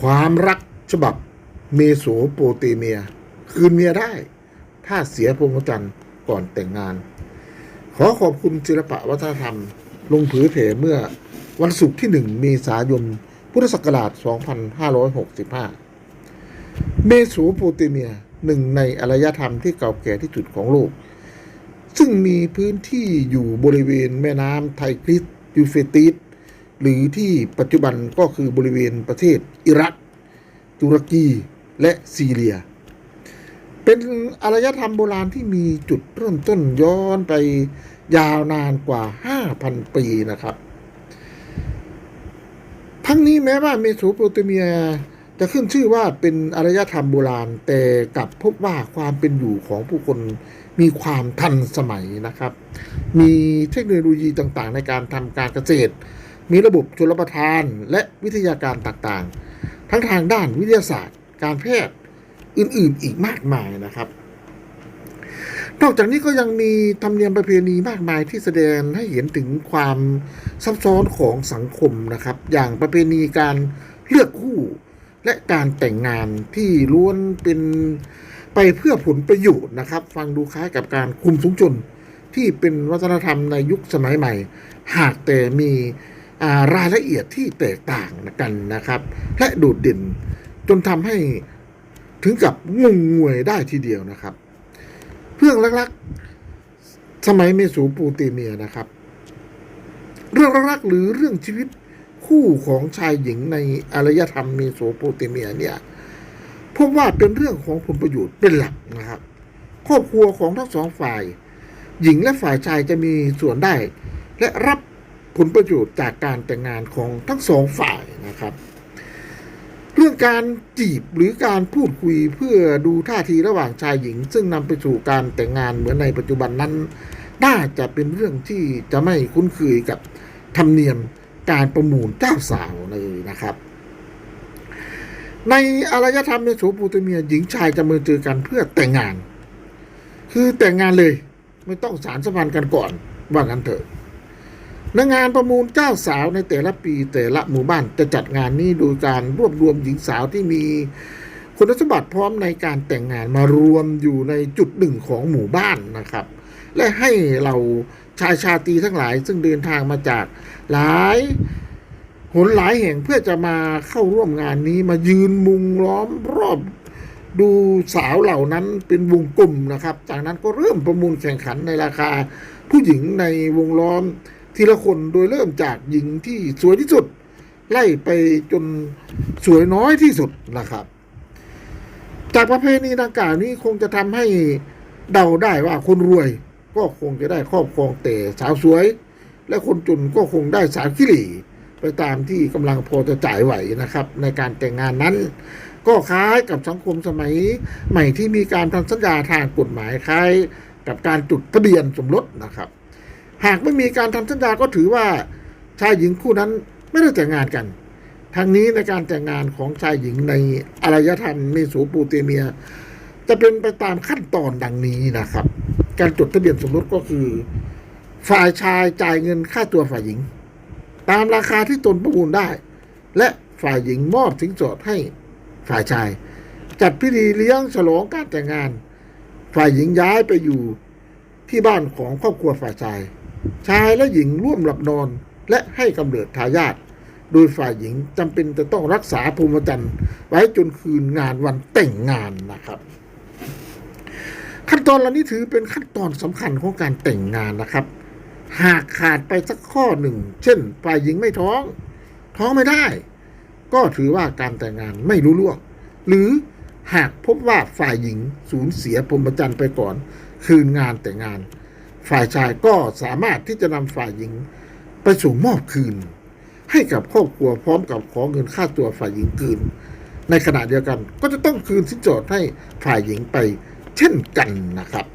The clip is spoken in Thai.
ความรักฉบับเมโสโปเตเมีย คืนเมียได้ ถ้าเสียพรหมจรรย์ก่อนแต่งงาน ขอขอบคุณศิลปะวัฒนธรรม ลงผือเผยเมื่อวันศุกร์ที่หนึ่งเมษายน พุทธศักราช 2565 เมโสโปเตเมียหนึ่งในอารยธรรมที่เก่าแก่ที่สุดของโลก ซึ่งมีพื้นที่อยู่บริเวณแม่น้ำไทกริสยูเฟติส หรือที่ปัจจุบันก็คือบริเวณประเทศอิรัก ตุรกีและซีเรีย เป็นอารยธรรมโบราณที่มีจุดเริ่มต้นย้อนไปยาวนานกว่า 5,000 ปีนะครับ ทั้งนี้แม้ว่าเมโสโปเตเมียจะขึ้นชื่อว่าเป็นอารยธรรมโบราณ แต่กลับพบว่าความเป็นอยู่ของผู้คนมีความทันสมัยนะครับ มีเทคโนโลยีต่างๆ ในการทำการเกษตร มีระบบชลประทานและวิทยาการต่างๆ ทั้งทางด้านวิทยาศาสตร์ การแพทย์อื่นๆ อีกมากมายนะครับ นอกจากนี้ก็ยังมีธรรมเนียมประเพณีมากมายที่แสดงให้เห็นถึงความซับซ้อนของสังคมนะครับ อย่างประเพณีการเลือกคู่และการแต่งงานที่ล้วนเป็นไปเพื่อผลประโยชน์นะครับ ฟังดูคล้ายกับการคุมสูงชนที่เป็นวัฒนธรรมในยุคสมัยใหม่ หากแต่มี รายละเอียดที่แตกต่างกันนะครับ และโดดเด่นจนทำให้ถึงกับงงงวยได้ทีเดียวนะครับ เรื่องรักๆ สมัยเมโสโปเตเมียนะครับ เรื่องรักๆหรือเรื่องชีวิตคู่ของชายหญิงในอารยธรรมเมโสโปเตเมียเนี่ยพบว่าเป็นเรื่องของผลประโยชน์เป็นหลักนะครับ ครอบครัวของทั้งสองฝ่าย หญิงและฝ่ายชายจะมีส่วนได้ และรับ ผลประโยชน์จากการแต่งงานของทั้งสองฝ่ายนะครับ เรื่องการจีบหรือการพูดคุยเพื่อดูท่าทีระหว่างชายหญิง ซึ่งนำไปสู่การแต่งงานเหมือนในปัจจุบันนั้น น่าจะเป็นเรื่องที่จะไม่คุ้นเคยกับธรรมเนียมการประมูลเจ้าสาวเลยนะครับ ในอารยธรรมในโสโปเตเมียหญิงชายจะมาเจอกันเพื่อแต่งงาน คือแต่งงานเลย ไม่ต้องสารสัมพันธ์กันก่อนว่างั้นเถอะ ในงานประมูลเจ้าสาวในแต่ละปีแต่ละหมู่บ้านจะจัดงานนี้โดยการรวบรวมหญิงสาวที่มีคุณสมบัติพร้อมในการแต่งงานมารวมอยู่ในจุดหนึ่งของหมู่บ้านนะครับ และให้เราชายชาตรีทั้งหลายซึ่งเดินทางมาจากหลายหนหลายแห่งเพื่อจะมาเข้าร่วมงานนี้มายืนมุงล้อมรอบดูสาวเหล่านั้นเป็นวงกลมนะครับ จากนั้นก็เริ่มประมูลแข่งขันในราคาผู้หญิงในวงล้อม ทีละคนโดยเริ่มจากหญิงที่สวยที่สุด ไล่ไปจนสวยน้อยที่สุดนะครับ จากประเพณีดังกล่าวนี้คงจะทำให้เดาได้ว่าคนรวย ก็คงจะได้ครอบครองแต่สาวสวย และคนจนก็คงได้สาวขี้หลี่ไปตามที่กำลังพอจะจ่ายไหวนะครับ ในการแต่งงานนั้น ก็คล้ายกับสังคมสมัยใหม่ที่มีการทำสัญญาทางกฎหมายคล้ายกับการจุดทะเบียนสมรสนะครับ หากไม่มีการทำสัญญาก็ถือว่าชายหญิงคู่นั้นไม่ได้แต่งงานกันทางนี้ในการแต่งงานของชายหญิงในอารยธรรมเมโสโปเตเมีย จะเป็นไปตามขั้นตอนดังนี้นะครับ การจดทะเบียนสมรสก็คือ ฝ่ายชายจ่ายเงินค่าตัวฝ่ายหญิง ตามราคาที่ตนประมูลได้ และฝ่ายหญิงมอบสินสอดให้ฝ่ายชาย จัดพิธีเลี้ยงฉลองการแต่งงาน ฝ่ายหญิงย้ายไปอยู่ที่บ้านของครอบครัวฝ่ายชาย ชายและหญิงร่วมหลับนอนและให้กำเนิดทายาทโดยฝ่ายหญิงจำเป็นจะต้องรักษาภูมิจรรย์ไว้จนคืนงานวันแต่งงานนะครับ ขั้นตอนเหล่านี้ถือเป็นขั้นตอนสำคัญของการแต่งงานนะครับ หากขาดไปสักข้อหนึ่ง เช่น ฝ่ายหญิงไม่ท้อง ท้องไม่ได้ ก็ถือว่าการแต่งงานไม่รู้ล่วง หรือหากพบว่าฝ่ายหญิงสูญเสียพรหมจรรย์ไปก่อน คืนงานแต่งงาน ฝ่ายชายก็สามารถที่จะนำฝ่ายหญิงไปสู่มอบคืน ให้กับครอบครัวพร้อมกับขอเงินค่าตัวฝ่ายหญิงคืน ในขณะเดียวกันก็จะต้องคืนสินสอดให้ฝ่ายหญิงไปเช่นกันนะครับ